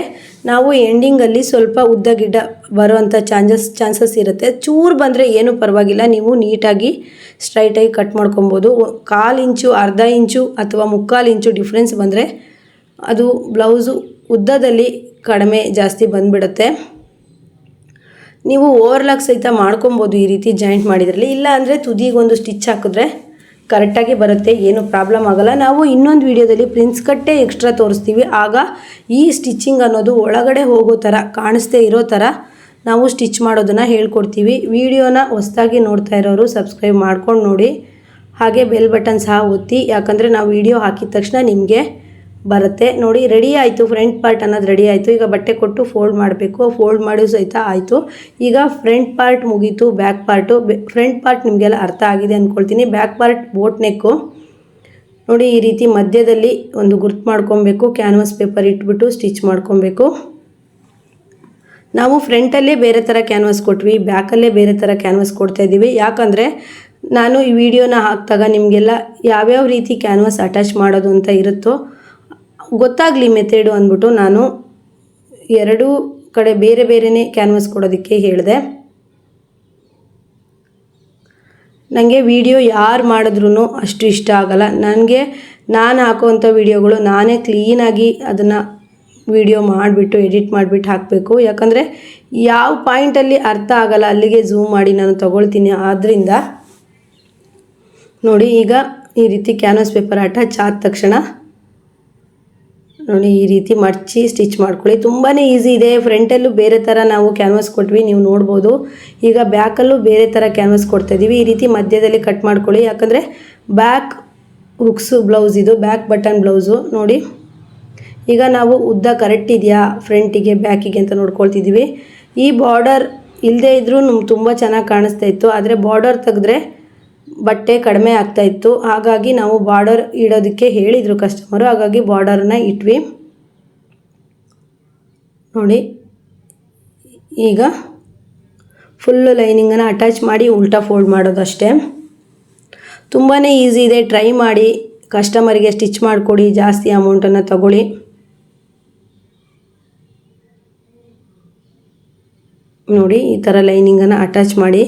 ನಾವು ಎಂಡಿಂಗಲ್ಲಿ ಸ್ವಲ್ಪ ಉದ್ದ ಗಿಡ್ಡ ಬರುವಂಥ ಚಾನ್ಸಸ್ ಚಾನ್ಸಸ್ ಇರುತ್ತೆ. ಚೂರು ಬಂದರೆ ಏನೂ ಪರವಾಗಿಲ್ಲ. ನೀವು ನೀಟಾಗಿ ಸ್ಟ್ರೈಟಾಗಿ ಕಟ್ ಮಾಡ್ಕೊಬೋದು. ಕಾಲು ಇಂಚು, ಅರ್ಧ ಇಂಚು ಅಥವಾ ಮುಕ್ಕಾಲು ಇಂಚು ಡಿಫ್ರೆನ್ಸ್ ಬಂದರೆ ಅದು ಬ್ಲೌಸು ಉದ್ದದಲ್ಲಿ ಕಡಿಮೆ ಜಾಸ್ತಿ ಬಂದುಬಿಡುತ್ತೆ. ನೀವು ಓವರ್ಲಾಕ್ ಸಹಿತ ಮಾಡ್ಕೊಬೋದು ಈ ರೀತಿ ಜಾಯಿಂಟ್ ಮಾಡಿದ್ರಲ್ಲಿ. ಇಲ್ಲ ಅಂದರೆ ತುದಿಗೊಂದು ಸ್ಟಿಚ್ ಹಾಕಿದ್ರೆ ಕರೆಕ್ಟಾಗಿ ಬರುತ್ತೆ, ಏನು ಪ್ರಾಬ್ಲಮ್ ಆಗೋಲ್ಲ. ನಾವು ಇನ್ನೊಂದು ವಿಡಿಯೋದಲ್ಲಿ ಪ್ರಿನ್ಸ್ ಕಟ್ಟೆ ಎಕ್ಸ್ಟ್ರಾ ತೋರಿಸ್ತೀವಿ. ಆಗ ಈ ಸ್ಟಿಚಿಂಗ್ ಅನ್ನೋದು ಒಳಗಡೆ ಹೋಗೋ ಥರ, ಕಾಣಿಸ್ದೇ ಇರೋ ಥರ ನಾವು ಸ್ಟಿಚ್ ಮಾಡೋದನ್ನು ಹೇಳ್ಕೊಡ್ತೀವಿ. ವಿಡಿಯೋನ ಹೊಸ್ದಾಗಿ ನೋಡ್ತಾ ಇರೋರು ಸಬ್ಸ್ಕ್ರೈಬ್ ಮಾಡ್ಕೊಂಡು ನೋಡಿ. ಹಾಗೆ ಬೆಲ್ ಬಟನ್ ಸಹ ಒತ್ತಿ, ಯಾಕಂದರೆ ನಾವು ವಿಡಿಯೋ ಹಾಕಿದ ತಕ್ಷಣ ನಿಮಗೆ ಬರುತ್ತೆ. ನೋಡಿ ರೆಡಿ ಆಯಿತು. ಫ್ರಂಟ್ ಪಾರ್ಟ್ ಅನ್ನೋದು ರೆಡಿ ಆಯಿತು. ಈಗ ಬಟ್ಟೆ ಕೊಟ್ಟು ಫೋಲ್ಡ್ ಮಾಡಬೇಕು. ಫೋಲ್ಡ್ ಮಾಡೋ ಸಹಿತ ಆಯಿತು. ಈಗ ಫ್ರಂಟ್ ಪಾರ್ಟ್ ಮುಗೀತು ಬ್ಯಾಕ್ ಪಾರ್ಟು ಫ್ರಂಟ್ ಪಾರ್ಟ್ ನಿಮಗೆಲ್ಲ ಅರ್ಥ ಆಗಿದೆ ಅಂದ್ಕೊಳ್ತೀನಿ ಬ್ಯಾಕ್ ಪಾರ್ಟ್ ಬೋಟ್ ನೆಕ್ಕು ನೋಡಿ, ಈ ರೀತಿ ಮಧ್ಯದಲ್ಲಿ ಒಂದು ಗುರ್ತು ಮಾಡ್ಕೊಬೇಕು. ಕ್ಯಾನ್ವಾಸ್ ಪೇಪರ್ ಇಟ್ಬಿಟ್ಟು ಸ್ಟಿಚ್ ಮಾಡ್ಕೊಬೇಕು. ನಾವು ಫ್ರಂಟಲ್ಲೇ ಬೇರೆ ಥರ ಕ್ಯಾನ್ವಾಸ್ ಕೊಟ್ವಿ. ಬ್ಯಾಕಲ್ಲೇ ಬೇರೆ ಥರ ಕ್ಯಾನ್ವಾಸ್ ಕೊಡ್ತಾ ಇದ್ದೀವಿ. ಯಾಕಂದರೆ ನಾನು ಈ ವಿಡಿಯೋನ ಹಾಕಿದಾಗ ನಿಮಗೆಲ್ಲ ಯಾವ್ಯಾವ ರೀತಿ ಕ್ಯಾನ್ವಾಸ್ ಅಟ್ಯಾಚ್ ಮಾಡೋದು ಅಂತ ಇರುತ್ತೋ ಗೊತ್ತಾಗಲಿ ಮೆಥೆಡು ಅಂದ್ಬಿಟ್ಟು ನಾನು ಎರಡೂ ಕಡೆ ಬೇರೆ ಬೇರೆಯೇ ಕ್ಯಾನ್ವಸ್ ಕೊಡೋದಕ್ಕೆ ಹೇಳಿದೆ. ನನಗೆ ವಿಡಿಯೋ ಯಾರು ಮಾಡಿದ್ರೂ ಅಷ್ಟು ಇಷ್ಟ ಆಗಲ್ಲ. ನನಗೆ ನಾನು ಹಾಕುವಂಥ ವಿಡಿಯೋಗಳು ನಾನೇ ಕ್ಲೀನಾಗಿ ಅದನ್ನು ವಿಡಿಯೋ ಮಾಡಿಬಿಟ್ಟು ಎಡಿಟ್ ಮಾಡಿಬಿಟ್ಟು ಹಾಕಬೇಕು. ಯಾಕಂದರೆ ಯಾವ ಪಾಯಿಂಟಲ್ಲಿ ಅರ್ಥ ಆಗಲ್ಲ, ಅಲ್ಲಿಗೆ ಝೂಮ್ ಮಾಡಿ ನಾನು ತೊಗೊಳ್ತೀನಿ. ಆದ್ದರಿಂದ ನೋಡಿ ಈಗ ಈ ರೀತಿ ಕ್ಯಾನ್ವಸ್ ಪೇಪರ್ ಅಟ್ಯಾಚ್ ಆದ ತಕ್ಷಣ ನೋಡಿ, ಈ ರೀತಿ ಮಡಚಿ ಸ್ಟಿಚ್ ಮಾಡ್ಕೊಳ್ಳಿ. ತುಂಬಾ ಈಸಿ ಇದೆ. ಫ್ರಂಟಲ್ಲೂ ಬೇರೆ ಥರ ನಾವು ಕ್ಯಾನ್ವಾಸ್ ಕೊಟ್ವಿ, ನೀವು ನೋಡ್ಬೋದು. ಈಗ ಬ್ಯಾಕಲ್ಲೂ ಬೇರೆ ಥರ ಕ್ಯಾನ್ವಾಸ್ ಕೊಡ್ತಾ ಇದ್ದೀವಿ ಈ ರೀತಿ ಮಧ್ಯದಲ್ಲಿ ಕಟ್ ಮಾಡ್ಕೊಳ್ಳಿ. ಯಾಕಂದರೆ ಬ್ಯಾಕ್ ಹುಕ್ಸು ಬ್ಲೌಸ್ ಇದು ಬ್ಯಾಕ್ ಬಟನ್ ಬ್ಲೌಸು ನೋಡಿ. ಈಗ ನಾವು ಉದ್ದ ಕರೆಕ್ಟ್ ಇದೆಯಾ? ಫ್ರಂಟಿಗೆ ಬ್ಯಾಕಿಗೆ ಅಂತ ನೋಡ್ಕೊಳ್ತಿದ್ದೀವಿ ಈ ಬಾರ್ಡರ್ ಇಲ್ಲದೇ ಇದ್ದರೂ ನಮ್ಗೆ ತುಂಬ ಚೆನ್ನಾಗಿ ಕಾಣಿಸ್ತಾ ಇತ್ತು. ಆದರೆ ಬಾರ್ಡರ್ ತೆಗೆದ್ರೆ ಬಟ್ಟೆ ಕಡಿಮೆ ಆಗ್ತಾ ಇತ್ತು. ಹಾಗಾಗಿ ನಾವು ಬಾರ್ಡರ್ ಇಡೋದಕ್ಕೆ ಹೇಳಿದರು ಕಸ್ಟಮರು. ಹಾಗಾಗಿ ಬಾರ್ಡರನ್ನ ಇಟ್ವಿ. ನೋಡಿ, ಈಗ ಫುಲ್ಲು ಲೈನಿಂಗನ್ನು ಅಟ್ಯಾಚ್ ಮಾಡಿ ಉಲ್ಟಾ ಫೋಲ್ಡ್ ಮಾಡೋದಷ್ಟೇ. ತುಂಬಾ ಈಸಿ ಇದೆ. ಟ್ರೈ ಮಾಡಿ. ಕಸ್ಟಮರಿಗೆ ಸ್ಟಿಚ್ ಮಾಡಿಕೊಡಿ. ಜಾಸ್ತಿ ಅಮೌಂಟನ್ನು ತಗೊಳ್ಳಿ. ನೋಡಿ, ಈ ಥರ ಲೈನಿಂಗನ್ನು ಅಟ್ಯಾಚ್ ಮಾಡಿ.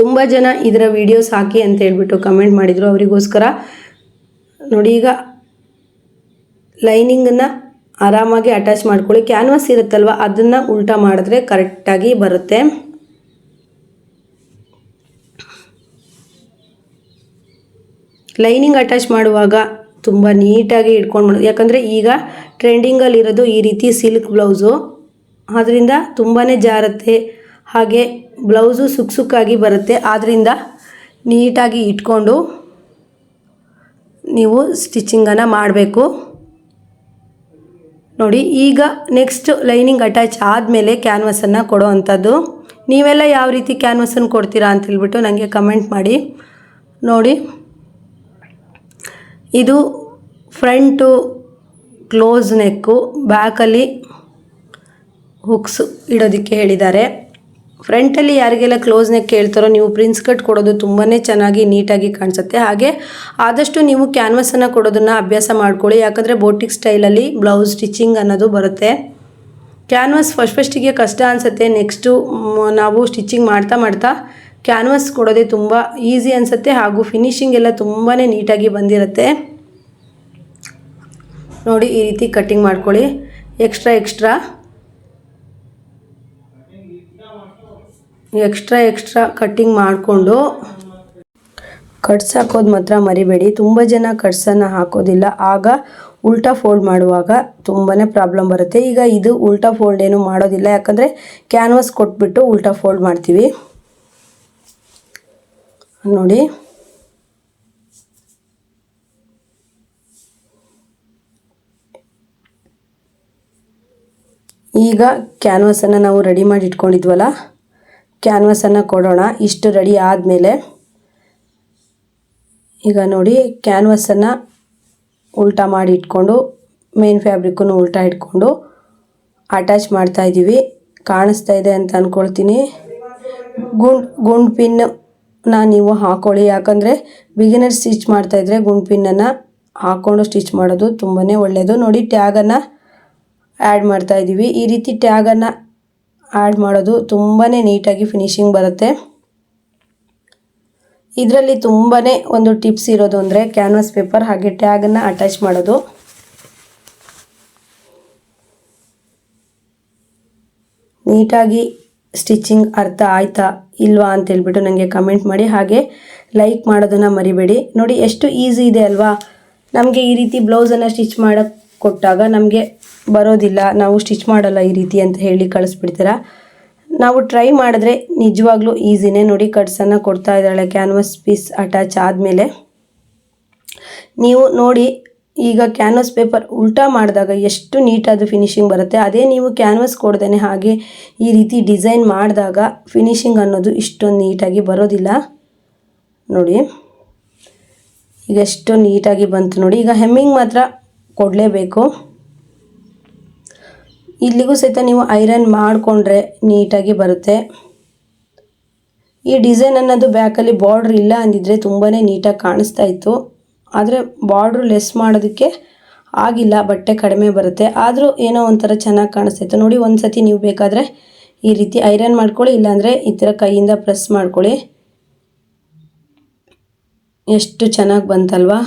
ತುಂಬ ಜನ ಇದರ ವೀಡಿಯೋಸ್ ಹಾಕಿ ಅಂತ ಹೇಳ್ಬಿಟ್ಟು ಕಮೆಂಟ್ ಮಾಡಿದರು. ಅವರಿಗೋಸ್ಕರ ನೋಡಿ ಈಗ ಲೈನಿಂಗನ್ನು ಆರಾಮಾಗಿ ಅಟ್ಯಾಚ್ ಮಾಡ್ಕೊಳ್ಳಿ. ಕ್ಯಾನ್ವಾಸ್ ಇರುತ್ತಲ್ವ, ಅದನ್ನು ಉಲ್ಟಾ ಮಾಡಿದ್ರೆ ಕರೆಕ್ಟಾಗಿ ಬರುತ್ತೆ. ಲೈನಿಂಗ್ ಅಟ್ಯಾಚ್ ಮಾಡುವಾಗ ತುಂಬ ನೀಟಾಗಿ ಇಟ್ಕೊಂಡು ಮಾಡೋದು. ಯಾಕಂದರೆ ಈಗ ಟ್ರೆಂಡಿಂಗಲ್ಲಿರೋದು ಈ ರೀತಿ ಸಿಲ್ಕ್ ಬ್ಲೌಸು ಅದರಿಂದ ತುಂಬಾ ಜಾರುತ್ತೆ. ಹಾಗೆ ಬ್ಲೌಸು ಸುಕ್ ಸುಕ್ಕಾಗಿ ಬರುತ್ತೆ. ಆದ್ದರಿಂದ ನೀಟಾಗಿ ಇಟ್ಕೊಂಡು ನೀವು ಸ್ಟಿಚಿಂಗನ್ನು ಮಾಡಬೇಕು. ನೋಡಿ, ಈಗ ನೆಕ್ಸ್ಟ್ ಲೈನಿಂಗ್ ಅಟ್ಯಾಚ್ ಆದಮೇಲೆ ಕ್ಯಾನ್ವಸನ್ನು ಕೊಡೋ ಅಂಥದ್ದು ನೀವೆಲ್ಲ ಯಾವ ರೀತಿ ಕ್ಯಾನ್ವಸನ್ನು ಕೊಡ್ತೀರಾ ಅಂತ ಹೇಳ್ಬಿಟ್ಟು ನನಗೆ ಕಮೆಂಟ್ ಮಾಡಿ. ನೋಡಿ, ಇದು ಫ್ರಂಟು ಕ್ಲೋಸ್ ನೆಕ್ಕು ಬ್ಯಾಕಲ್ಲಿ ಹುಕ್ಸ್ ಇಡೋದಕ್ಕೆ ಹೇಳಿದ್ದಾರೆ. ಫ್ರಂಟಲ್ಲಿ ಯಾರಿಗೆಲ್ಲ ಕ್ಲೋಸ್ ನೆಕ್ ಕೇಳ್ತಾರೋ ನೀವು ಪ್ರಿನ್ಸ್ ಕಟ್ ಕೊಡೋದು ತುಂಬಾ ಚೆನ್ನಾಗಿ ನೀಟಾಗಿ ಕಾಣಿಸುತ್ತೆ. ಹಾಗೆ ಆದಷ್ಟು ನೀವು ಕ್ಯಾನ್ವಸನ್ನು ಕೊಡೋದನ್ನು ಅಭ್ಯಾಸ ಮಾಡ್ಕೊಳ್ಳಿ. ಯಾಕಂದರೆ ಬೋಟಿಕ್ ಸ್ಟೈಲಲ್ಲಿ ಬ್ಲೌಸ್ ಸ್ಟಿಚಿಂಗ್ ಅನ್ನೋದು ಬರುತ್ತೆ. ಕ್ಯಾನ್ವಸ್ ಫಸ್ಟ್ ಫಸ್ಟಿಗೆ ಕಷ್ಟ ಅನಿಸುತ್ತೆ. ನೆಕ್ಸ್ಟು ನಾವು ಸ್ಟಿಚಿಂಗ್ ಮಾಡ್ತಾ ಮಾಡ್ತಾ ಕ್ಯಾನ್ವಸ್ ಕೊಡೋದೇ ತುಂಬ ಈಸಿ ಅನಿಸುತ್ತೆ. ಹಾಗೂ ಫಿನಿಶಿಂಗ್ ಎಲ್ಲ ತುಂಬಾ ನೀಟಾಗಿ ಬಂದಿರುತ್ತೆ. ನೋಡಿ ಈ ರೀತಿ ಕಟ್ಟಿಂಗ್ ಮಾಡ್ಕೊಳ್ಳಿ. Extra extra extra extra cutting ಮಾಡಿಕೊಂಡು ಕಟ್ಸ್ ಹಾಕೋದು ಮಾತ್ರ ಮರಿಬೇಡಿ. ತುಂಬ ಜನ ಕಟ್ಸನ್ನು ಹಾಕೋದಿಲ್ಲ. ಆಗ ಉಲ್ಟಾ ಫೋಲ್ಡ್ ಮಾಡುವಾಗ ತುಂಬಾ ಪ್ರಾಬ್ಲಮ್ ಬರುತ್ತೆ. ಈಗ ಇದು ಉಲ್ಟಾ ಫೋಲ್ಡ್ ಏನು ಮಾಡೋದಿಲ್ಲ. ಯಾಕಂದರೆ ಕ್ಯಾನ್ವಾಸ್ ಕೊಟ್ಬಿಟ್ಟು ಉಲ್ಟಾ ಫೋಲ್ಡ್ ಮಾಡ್ತೀವಿ. ನೋಡಿ. ಈಗ ಕ್ಯಾನ್ವಸನ್ನು ನಾವು ರೆಡಿ ಮಾಡಿ ಇಟ್ಕೊಂಡಿದ್ವಲ್ಲ ಕ್ಯಾನ್ವಾಸನ್ನು ಕೊಡೋಣ. ಇಷ್ಟು ರೆಡಿ ಆದಮೇಲೆ ಈಗ ನೋಡಿ ಕ್ಯಾನ್ವಸನ್ನು ಉಲ್ಟಾ ಮಾಡಿ ಇಟ್ಕೊಂಡು ಮೇನ್ ಫ್ಯಾಬ್ರಿಕ್ಕನ್ನು ಉಲ್ಟಾ ಇಟ್ಕೊಂಡು ಅಟ್ಯಾಚ್ ಮಾಡ್ತಾ ಇದ್ದೀವಿ ಕಾಣಿಸ್ತಾ ಇದೆ ಅಂತ ಅಂದ್ಕೊಳ್ತೀನಿ ಗುಂಡ್ ಗುಂಡ್ ಪಿನ್ನ ನೀವು ಹಾಕೊಳ್ಳಿ. ಯಾಕಂದರೆ ಬಿಗಿನರ್ ಸ್ಟಿಚ್ ಮಾಡ್ತಾಯಿದ್ರೆ ಪಿನ್ನನ್ನು ಹಾಕ್ಕೊಂಡು ಸ್ಟಿಚ್ ಮಾಡೋದು ತುಂಬಾ ಒಳ್ಳೆಯದು ನೋಡಿ ಟ್ಯಾಗನ್ನು ಆ್ಯಡ್ ಮಾಡ್ತಾ ಇದ್ದೀವಿ ಈ ರೀತಿ ಟ್ಯಾಗನ್ನು ಆ್ಯಡ್ ಮಾಡೋದು ತುಂಬಾ ನೀಟಾಗಿ ಫಿನಿಶಿಂಗ್ ಬರುತ್ತೆ. ಇದರಲ್ಲಿ ತುಂಬಾ ಒಂದು ಟಿಪ್ಸ್ ಇರೋದು ಅಂದರೆ ಕ್ಯಾನ್ವಾಸ್ ಪೇಪರ್ ಹಾಗೆ ಟ್ಯಾಗನ್ನು ಅಟ್ಯಾಚ್ ಮಾಡೋದು. ನೀಟಾಗಿ ಸ್ಟಿಚಿಂಗ್ ಅರ್ಥ ಆಯ್ತಾ ಇಲ್ವಾ ಅಂತ ಹೇಳ್ಬಿಟ್ಟು ನನಗೆ ಕಮೆಂಟ್ ಮಾಡಿ. ಹಾಗೆ ಲೈಕ್ ಮಾಡೋದನ್ನು ಮರಿಬೇಡಿ. ನೋಡಿ ಎಷ್ಟು ಈಸಿ ಇದೆ ಅಲ್ವಾ? ನಮಗೆ ಈ ರೀತಿ ಬ್ಲೌಸನ್ನು ಸ್ಟಿಚ್ ಮಾಡೋಕ್ಕೆ ಕೊಟ್ಟಾಗ ನಮಗೆ ಬರೋದಿಲ್ಲ, ನಾವು ಸ್ಟಿಚ್ ಮಾಡಲ್ಲ ಈ ರೀತಿ ಅಂತ ಹೇಳಿ ಕಳಿಸ್ಬಿಡ್ತೀರಾ? ನಾವು ಟ್ರೈ ಮಾಡಿದ್ರೆ ನಿಜವಾಗ್ಲೂ ಈಸಿನೇ. ನೋಡಿ ಕಟ್ಸನ್ನು ಕೊಡ್ತಾ ಇದ್ದಾಳೆ ಕ್ಯಾನ್ವಸ್ ಪೀಸ್ ಅಟ್ಯಾಚ್ ಆದಮೇಲೆ. ನೀವು ನೋಡಿ, ಈಗ ಕ್ಯಾನ್ವಸ್ ಪೇಪರ್ ಉಲ್ಟಾ ಮಾಡಿದಾಗ ಎಷ್ಟು ನೀಟಾದ ಫಿನಿಶಿಂಗ್ ಬರುತ್ತೆ. ಅದೇ ನೀವು ಕ್ಯಾನ್ವಸ್ ಕೊಡ್ದೇನೆ ಹಾಗೆ ಈ ರೀತಿ ಡಿಸೈನ್ ಮಾಡಿದಾಗ ಫಿನಿಶಿಂಗ್ ಅನ್ನೋದು ಇಷ್ಟೊಂದು ನೀಟಾಗಿ ಬರೋದಿಲ್ಲ. ನೋಡಿ, ಈಗ ಎಷ್ಟು ನೀಟಾಗಿ ಬಂತು. ನೋಡಿ, ಈಗ ಹೆಮ್ಮಿಂಗ್ ಮಾತ್ರ ಕೊಡಲೇಬೇಕು. ಇಲ್ಲಿಗೂ ಸಹಿತ ನೀವು ಐರನ್ ಮಾಡಿಕೊಂಡ್ರೆ ನೀಟಾಗಿ ಬರುತ್ತೆ. ಈ ಡಿಸೈನ್ ಅನ್ನೋದು ಬ್ಯಾಕಲ್ಲಿ ಬಾರ್ಡ್ರ್ ಇಲ್ಲ ಅಂದಿದ್ರೆ ತುಂಬಾ ನೀಟಾಗಿ ಕಾಣಿಸ್ತಾ ಇತ್ತು. ಆದರೆ ಬಾರ್ಡ್ರು ಲೆಸ್ ಮಾಡೋದಕ್ಕೆ ಆಗಿಲ್ಲ, ಬಟ್ಟೆ ಕಡಿಮೆ ಬರುತ್ತೆ. ಆದರೂ ಏನೋ ಒಂಥರ ಚೆನ್ನಾಗಿ ಕಾಣಿಸ್ತಾಯಿತ್ತು ನೋಡಿ ಒಂದು ಸತಿ ನೀವು ಬೇಕಾದರೆ ಈ ರೀತಿ ಐರನ್ ಮಾಡ್ಕೊಳ್ಳಿ, ಇಲ್ಲಾಂದರೆ ಈ ಥರ ಕೈಯಿಂದ ಪ್ರೆಸ್ ಮಾಡ್ಕೊಳ್ಳಿ. ಎಷ್ಟು ಚೆನ್ನಾಗಿ ಬಂತಲ್ವಾ?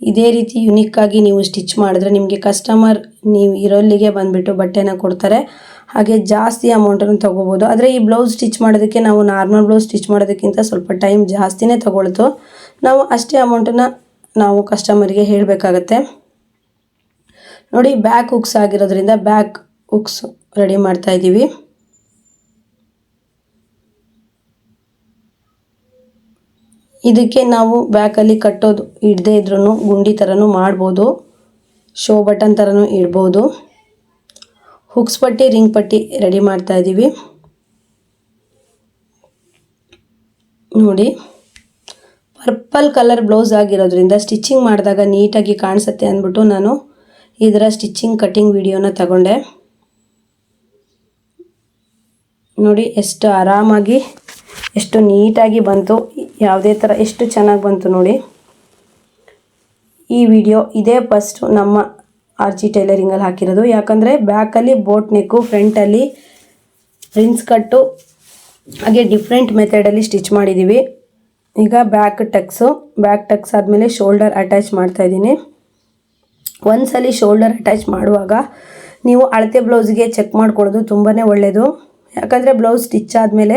ಇದೇ ರೀತಿ ಯುನಿಕ್ಕಾಗಿ ನೀವು ಸ್ಟಿಚ್ ಮಾಡಿದ್ರೆ ನಿಮಗೆ ಕಸ್ಟಮರ್ ನೀವು ಇರೋಲ್ಲಿಗೆ ಬಂದುಬಿಟ್ಟು ಬಟ್ಟೆನ ಕೊಡ್ತಾರೆ. ಹಾಗೆ ಜಾಸ್ತಿ ಅಮೌಂಟನ್ನು ತೊಗೋಬೋದು. ಆದರೆ ಈ ಬ್ಲೌಸ್ ಸ್ಟಿಚ್ ಮಾಡೋದಕ್ಕೆ ನಾವು ನಾರ್ಮಲ್ ಬ್ಲೌಸ್ ಸ್ಟಿಚ್ ಮಾಡೋದಕ್ಕಿಂತ ಸ್ವಲ್ಪ ಟೈಮ್ ಜಾಸ್ತಿನೇ ತೊಗೊಳ್ತು. ನಾವು ಅಷ್ಟೇ ಅಮೌಂಟನ್ನು ನಾವು ಕಸ್ಟಮರಿಗೆ ಹೇಳಬೇಕಾಗತ್ತೆ. ನೋಡಿ ಬ್ಯಾಕ್ ಹುಕ್ಸ್ ಆಗಿರೋದ್ರಿಂದ ಬ್ಯಾಕ್ ಹುಕ್ಸ್ ರೆಡಿ ಮಾಡ್ತಾ ಇದ್ದೀವಿ. ಇದಕ್ಕೆ ನಾವು ಬ್ಯಾಕಲ್ಲಿ ಕಟ್ಟೋದು ಇಡದೇ ಇದ್ರೂ ಗುಂಡಿ ಥರನೂ ಮಾಡ್ಬೋದು. ಶೋ ಬಟನ್ ಥರನೂ ಇಡ್ಬೋದು. ಹುಕ್ಸ್ ಪಟ್ಟಿ, ರಿಂಗ್ ಪಟ್ಟಿ ರೆಡಿ ಮಾಡ್ತಾ ಇದ್ದೀವಿ ನೋಡಿ, ಪರ್ಪಲ್ ಕಲರ್ ಬ್ಲೌಸ್ ಆಗಿರೋದ್ರಿಂದ ಸ್ಟಿಚ್ಚಿಂಗ್ ಮಾಡಿದಾಗ ನೀಟಾಗಿ ಕಾಣಿಸುತ್ತೆ ಅಂದ್ಬಿಟ್ಟು ನಾನು ಇದರ ಸ್ಟಿಚ್ಚಿಂಗ್ ಕಟ್ಟಿಂಗ್ ವಿಡಿಯೋನ ತಗೊಂಡೆ. ನೋಡಿ, ಎಷ್ಟು ಆರಾಮಾಗಿ, ಎಷ್ಟು ನೀಟಾಗಿ ಬಂತು, ಯಾವುದೇ ಥರ, ಎಷ್ಟು ಚೆನ್ನಾಗಿ ಬಂತು ನೋಡಿ. ಈ ವಿಡಿಯೋ ಇದೇ ಫಸ್ಟ್ ನಮ್ಮ ಆರ್ ಜಿ ಟೈಲರಿಂಗಲ್ಲಿ ಹಾಕಿರೋದು. ಯಾಕಂದರೆ ಬ್ಯಾಕಲ್ಲಿ ಬೋಟ್ ನೆಕ್ಕು ಫ್ರಂಟಲ್ಲಿ ರಿನ್ಸ್ ಕಟ್ಟು ಹಾಗೆ ಡಿಫ್ರೆಂಟ್ ಮೆಥಡಲ್ಲಿ ಸ್ಟಿಚ್ ಮಾಡಿದ್ದೀವಿ ಈಗ ಬ್ಯಾಕ್ ಟಕ್ಸು ಬ್ಯಾಕ್ ಟಕ್ಸ್ ಆದಮೇಲೆ ಶೋಲ್ಡರ್ ಅಟ್ಯಾಚ್ ಮಾಡ್ತಾ ಮಾಡ್ತಾಯಿದ್ದೀನಿ ಒಂದ್ಸಲಿ ಶೋಲ್ಡರ್ ಅಟ್ಯಾಚ್ ಮಾಡುವಾಗ ನೀವು ಅಳತೆ ಬ್ಲೌಸ್ಗೆ ಚೆಕ್ ಮಾಡ್ಕೊಳ್ಳೋದು ತುಂಬಾ ಒಳ್ಳೆಯದು ಯಾಕಂದರೆ ಬ್ಲೌಸ್ ಸ್ಟಿಚ್ ಆದಮೇಲೆ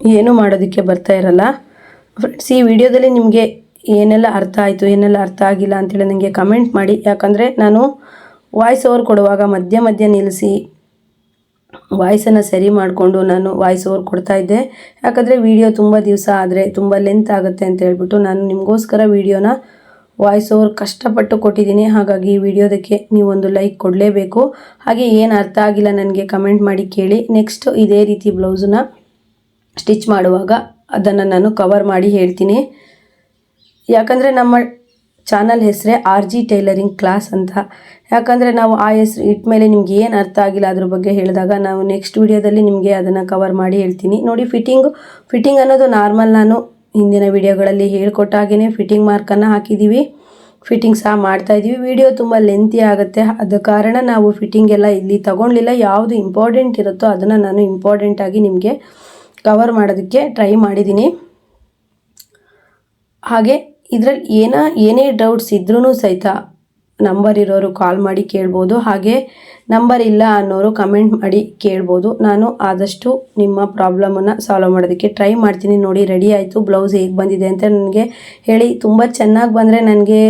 ಏನೂ ಮಾಡೋದಕ್ಕೆ ಬರ್ತಾ ಇರಲ್ಲ. ಫ್ರೆಂಡ್ಸ್ ಈ ವಿಡಿಯೋದಲ್ಲಿ ನಿಮಗೆ ಏನೆಲ್ಲ ಅರ್ಥ ಆಯಿತು, ಏನೆಲ್ಲ ಅರ್ಥ ಆಗಿಲ್ಲ ಅಂತೇಳಿ ನನಗೆ ಕಮೆಂಟ್ ಮಾಡಿ. ಯಾಕಂದರೆ ನಾನು ವಾಯ್ಸ್ ಓವರ್ ಕೊಡುವಾಗ ಮಧ್ಯ ಮಧ್ಯ ನಿಲ್ಲಿಸಿ ವಾಯ್ಸನ್ನು ಸರಿ ಮಾಡಿಕೊಂಡು ನಾನು ವಾಯ್ಸ್ ಓವರ್ ಕೊಡ್ತಾ ಇದ್ದೆ. ಯಾಕಂದರೆ ವಿಡಿಯೋ ತುಂಬ ದಿವಸ ಆದರೆ ತುಂಬ ಲೆಂತ್ ಆಗುತ್ತೆ ಅಂತ ಹೇಳ್ಬಿಟ್ಟು ನಾನು ನಿಮಗೋಸ್ಕರ ವಿಡಿಯೋನ ವಾಯ್ಸ್ ಓವರ್ ಕಷ್ಟಪಟ್ಟು ಕೊಟ್ಟಿದ್ದೀನಿ. ಹಾಗಾಗಿ ಈ ವಿಡಿಯೋದಕ್ಕೆ ನೀವೊಂದು ಲೈಕ್ ಕೊಡಲೇಬೇಕು. ಹಾಗೆ ಏನು ಅರ್ಥ ಆಗಿಲ್ಲ ನನಗೆ ಕಮೆಂಟ್ ಮಾಡಿ ಕೇಳಿ. ನೆಕ್ಸ್ಟು ಇದೇ ರೀತಿ ಬ್ಲೌಸನ್ನ ಸ್ಟಿಚ್ ಮಾಡುವಾಗ ಅದನ್ನು ನಾನು ಕವರ್ ಮಾಡಿ ಹೇಳ್ತೀನಿ. ಯಾಕಂದರೆ ನಮ್ಮ ಚಾನಲ್ ಹೆಸರೇ ಆರ್ ಜಿ ಟೈಲರಿಂಗ್ ಕ್ಲಾಸ್ ಅಂತ. ಯಾಕಂದರೆ ನಾವು ಆ ಹೆಸರು ಇಟ್ಟ ಮೇಲೆ ನಿಮ್ಗೆ ಏನು ಅರ್ಥ ಆಗಿಲ್ಲ ಅದ್ರ ಬಗ್ಗೆ ಹೇಳಿದಾಗ ನಾವು ನೆಕ್ಸ್ಟ್ ವಿಡಿಯೋದಲ್ಲಿ ನಿಮಗೆ ಅದನ್ನು ಕವರ್ ಮಾಡಿ ಹೇಳ್ತೀನಿ. ನೋಡಿ ಫಿಟ್ಟಿಂಗು ಫಿಟ್ಟಿಂಗ್ ಅನ್ನೋದು ನಾರ್ಮಲ್ ನಾನು ಹಿಂದಿನ ವಿಡಿಯೋಗಳಲ್ಲಿ ಹೇಳ್ಕೊಟ್ಟಾಗೇ ಫಿಟ್ಟಿಂಗ್ ಮಾರ್ಕನ್ನು ಹಾಕಿದ್ದೀವಿ ಫಿಟ್ಟಿಂಗ್ ಸಹ ಮಾಡ್ತಾ ಇದ್ದೀವಿ ವಿಡಿಯೋ ತುಂಬ ಲೆಂತಿ ಆಗುತ್ತೆ. ಅದ ಕಾರಣ ನಾವು ಫಿಟ್ಟಿಂಗ್ ಎಲ್ಲ ಇಲ್ಲಿ ತಗೊಂಡಿಲ್ಲ. ಯಾವುದು ಇಂಪಾರ್ಟೆಂಟ್ ಇರುತ್ತೋ ಅದನ್ನು ನಾನು ಇಂಪಾರ್ಟೆಂಟಾಗಿ ನಿಮಗೆ ಕವರ್ ಮಾಡೋದಕ್ಕೆ ಟ್ರೈ ಮಾಡಿದ್ದೀನಿ ಹಾಗೆ ಇದರಲ್ಲಿ ಏನ, ಏನೇ ಡೌಟ್ಸ್ ಇದ್ರೂ ಸಹಿತ ನಂಬರ್ ಇರೋರು ಕಾಲ್ ಮಾಡಿ ಕೇಳ್ಬೋದು. ಹಾಗೆ ನಂಬರ್ ಇಲ್ಲ ಅನ್ನೋರು ಕಮೆಂಟ್ ಮಾಡಿ ಕೇಳ್ಬೋದು. ನಾನು ಆದಷ್ಟು ನಿಮ್ಮ ಪ್ರಾಬ್ಲಮನ್ನು ಸಾಲ್ವ್ ಮಾಡೋದಕ್ಕೆ ಟ್ರೈ ಮಾಡ್ತೀನಿ. ನೋಡಿ ರೆಡಿ ಆಯಿತು ಬ್ಲೌಸ್ ಹೇಗೆ ಬಂದಿದೆ ಅಂತ ನನಗೆ ಹೇಳಿ. ತುಂಬ ಚೆನ್ನಾಗಿ ಬಂದರೆ ನನಗೆ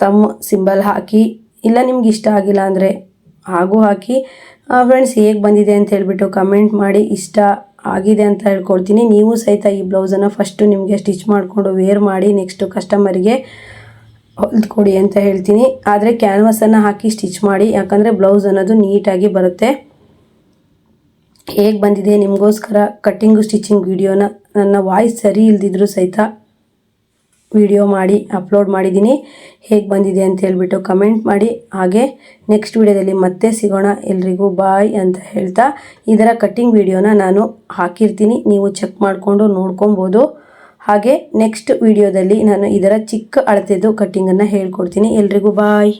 ತಮ್ಮ ಸಿಂಬಲ್ ಹಾಕಿ, ಇಲ್ಲ ನಿಮ್ಗೆ ಇಷ್ಟ ಆಗಿಲ್ಲ ಅಂದರೆ ಹಾಗೂ ಹಾಕಿ ಫ್ರೆಂಡ್ಸ್ ಹೇಗೆ ಬಂದಿದೆ ಅಂತ ಹೇಳಿಬಿಟ್ಟು ಕಮೆಂಟ್ ಮಾಡಿ. ಇಷ್ಟ ಆಗಿದೆ ಅಂತ ಹೇಳ್ಕೊಳ್ತೀನಿ ನೀವು ಸಹಿತ ಈ ಬ್ಲೌಸನ್ನು ಫಸ್ಟು ನಿಮಗೆ ಸ್ಟಿಚ್ ಮಾಡಿಕೊಂಡು ವೇರ್ ಮಾಡಿ ನೆಕ್ಸ್ಟು ಕಸ್ಟಮರಿಗೆ ಹೊಲ್ದು ಕೊಡಿ ಅಂತ ಹೇಳ್ತೀನಿ. ಆದರೆ ಕ್ಯಾನ್ವಸನ್ನು ಹಾಕಿ ಸ್ಟಿಚ್ ಮಾಡಿ, ಯಾಕಂದರೆ ಬ್ಲೌಸ್ ಅನ್ನೋದು ನೀಟಾಗಿ ಬರುತ್ತೆ. ಹೇಗೆ ಬಂದಿದೆ ನಿಮಗೋಸ್ಕರ ಕಟ್ಟಿಂಗು ಸ್ಟಿಚಿಂಗ್ ವಿಡಿಯೋನ ನನ್ನ ವಾಯ್ಸ್ ಸರಿ ಇಲ್ದಿದ್ರು ಸಹಿತ ವಿಡಿಯೋ ಮಾಡಿ, ಅಪ್ಲೋಡ್ ಮಾಡಿದ್ದೀನಿ. ಹೇಗೆ ಬಂದಿದೆ ಅಂತ ಹೇಳಿಬಿಟ್ಟು ಕಮೆಂಟ್ ಮಾಡಿ. ಹಾಗೆ ನೆಕ್ಸ್ಟ್ ವಿಡಿಯೋದಲ್ಲಿ ಮತ್ತೆ ಸಿಗೋಣ. ಎಲ್ರಿಗೂ ಬಾಯ್ ಅಂತ ಹೇಳ್ತಾ ಇದರ ಕಟ್ಟಿಂಗ್ ವಿಡಿಯೋನ ನಾನು ಹಾಕಿರ್ತೀನಿ. ನೀವು ಚೆಕ್ ಮಾಡಿಕೊಂಡು ನೋಡ್ಕೊಬೋದು. ಹಾಗೆ ನೆಕ್ಸ್ಟ್ ವಿಡಿಯೋದಲ್ಲಿ ನಾನು ಇದರ ಚಿಕ್ಕ ಅಳತೆದು ಕಟ್ಟಿಂಗನ್ನು ಹೇಳ್ಕೊಡ್ತೀನಿ. ಎಲ್ರಿಗೂ ಬಾಯ್.